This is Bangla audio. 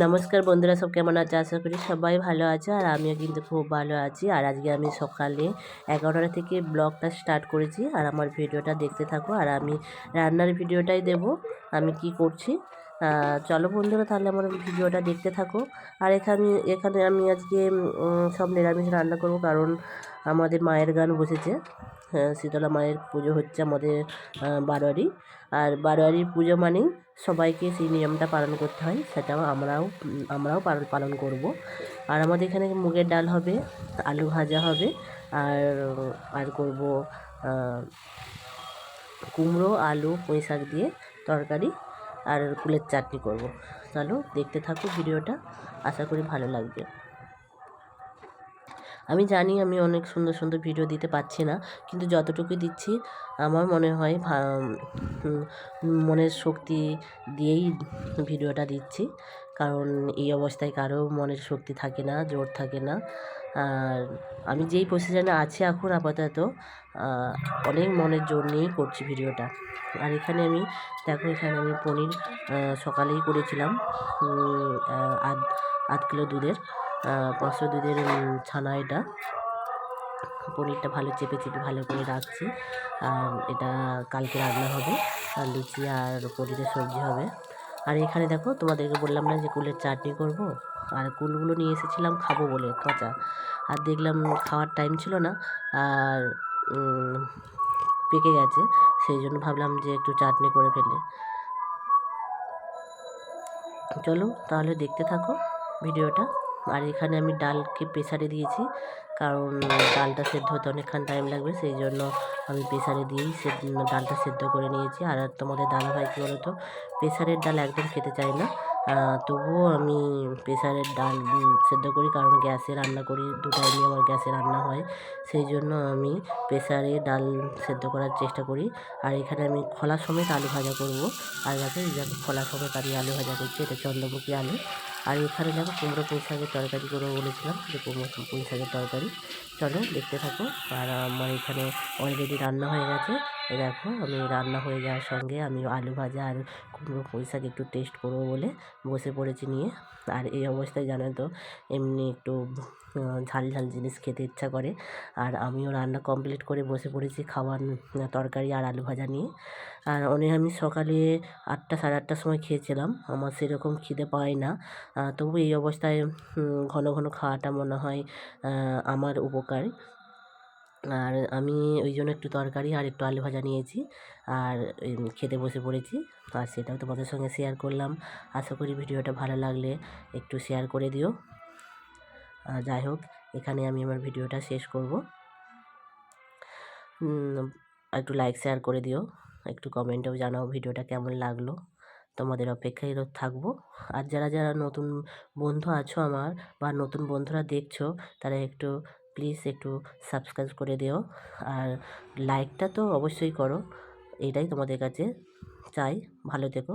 নমস্কার বন্ধুরা, সব কেমন আছে? আশা করি সবাই ভালো আছে আর আমিও কিন্তু খুব ভালো আছি। আর আজকে আমি সকালে এগারোটা থেকে ব্লগটা স্টার্ট করেছি। আর আমার ভিডিওটা দেখতে থাকো। আর আমি রান্নার ভিডিওটাই দেব। আমি কি করছি? চলো বন্ধুরা তাহলে আমার ভিডিওটা দেখতে থাকো। আর এখানে এখানে আমি আজকে সব নিরামিষ রান্না করব কারণ আমাদের মায়ের গান বসেছে। হ্যাঁ, শীতলা মায়ের পুজো হচ্ছে আমাদের বারোয়ারি। আর বারোয়ারির পুজো মানেই সবাইকে সেই নিয়মটা পালন করতে হয় সেটাও আমরাও আমরাও পালন পালন করব। আর আমাদের এখানে মুগের ডাল হবে আলু ভাজা হবে আর আর করব কুমড়ো আলু পুঁই শাক দিয়ে তরকারি। আর কুলের চাটনি করব। চলো দেখতে থাকো ভিডিওটা। আশা করি ভালো লাগবে। আমি জানি আমি অনেক সুন্দর সুন্দর ভিডিও দিতে পারছি না, কিন্তু যতটুকু দিচ্ছি, আমার মনে হয় মনের শক্তি দিয়েই ভিডিওটা দিচ্ছি। কারণ এই অবস্থায় কারও মনের শক্তি থাকে না, জোর থাকে না। আর আমি যেই পজিশনে আছি এখন আপাতত অনেক মনের জোর নিয়েই করছি ভিডিওটা আর এখানে আমি, দেখো এখানে আমি পনির সকালেই করেছিলাম আধ আধ কিলো দুধের। পাঁচশো দুধের ছানা এটা। পনিরটা ভালো চেপে চেপে ভালো করে রাখছি। আর এটা কালকে রান্না হবে। আর লুচি আর পনিরের সবজি হবে। আর এখানে দেখো, তোমাদেরকে বললাম না যে কুলের চাটনি করব? আর কুলগুলো নিয়ে এসেছিলাম খাব বলে কাঁচা আর দেখলাম খাওয়ার টাইম ছিল না। আর পেকে গেছে। সেই জন্য ভাবলাম যে একটু চাটনি করে ফেলে। চলো, তাহলে দেখতে থাকো ভিডিওটা। আর এখানে আমি ডালকে প্রেসারে দিয়েছি। কারণ ডালটা সেদ্ধ হতে অনেকক্ষণ টাইম লাগবে সেই জন্য আমি প্রেসারে দিয়েই সে ডালটা সেদ্ধ করে নিয়েছি। আর তোমাদের দাদাভাই কী বলো তো প্রেসারের ডাল একদম খেতে চায় না। তবুও আমি প্রেসারের ডাল সেদ্ধ করি। কারণ গ্যাসে রান্না করি, দু টাইমে আমার গ্যাসে রান্না হয়। সেই জন্য আমি প্রেসারে ডাল সেদ্ধ করার চেষ্টা করি। আর এখানে আমি খোলা সমেত আলু ভাজা করব। আর দেখো খোলা সমেত আমি আলু ভাজা করছি, এটা চন্দ্রমুখী আলু। আর এখানে দেখো কুমড়ো পুঁই শাকের তরকারি করে বলেছিলাম যে কুমড়ো পুঁই শাকের তরকারি। চলো দেখতে থাকো। আর আমার এখানে অলরেডি রান্না হয়ে গেছে। এই দেখো, আমি রান্না হয়ে যাওয়ার সঙ্গে আমি আলু ভাজা আর কুমড়ো পুঁই শাক একটু টেস্ট করব বলে বসে পড়েছি নিয়ে। আর এই অবস্থায় জানো তো, এমনি একটু ঝাল ঝাল জিনিস খেতে ইচ্ছা করে। আর আমিও রান্না কমপ্লিট করে বসে পড়েছি খাওয়ার তরকারি আর আলু ভাজা নিয়ে। আর অনেক আমি সকালে আটটা সাড়ে আটটার সময় খেয়েছিলাম, আমার সেরকম খিদে পায় না। তবু এই অবস্থায় ঘন ঘন খাওয়াটা মনে হয় আমার উপকার। আর আমি ওই জন্য একটু তরকারি আর একটু আলু ভাজা নিয়েছি আর খেতে বসে পড়েছি। আর সেটাও তোমাদের সঙ্গে শেয়ার করলাম। আশা করি ভিডিওটা ভালো লাগলে একটু শেয়ার করে দিও। আর যাই হোক, এখানে আমি আমার ভিডিওটা শেষ করব। একটু লাইক শেয়ার করে দিও। একটু কমেন্টেও জানাও ভিডিওটা কেমন লাগল। তোমাদের অপেক্ষায় থাকব। আর যারা যারা নতুন বন্ধু আছো আমার বা নতুন বন্ধুরা দেখছ, তারা একটু প্লিজ একটু সাবস্ক্রাইব করে দিও। আর লাইকটা তো অবশ্যই করো। এটাই তোমাদের কাছে চাই। ভালো থেকো।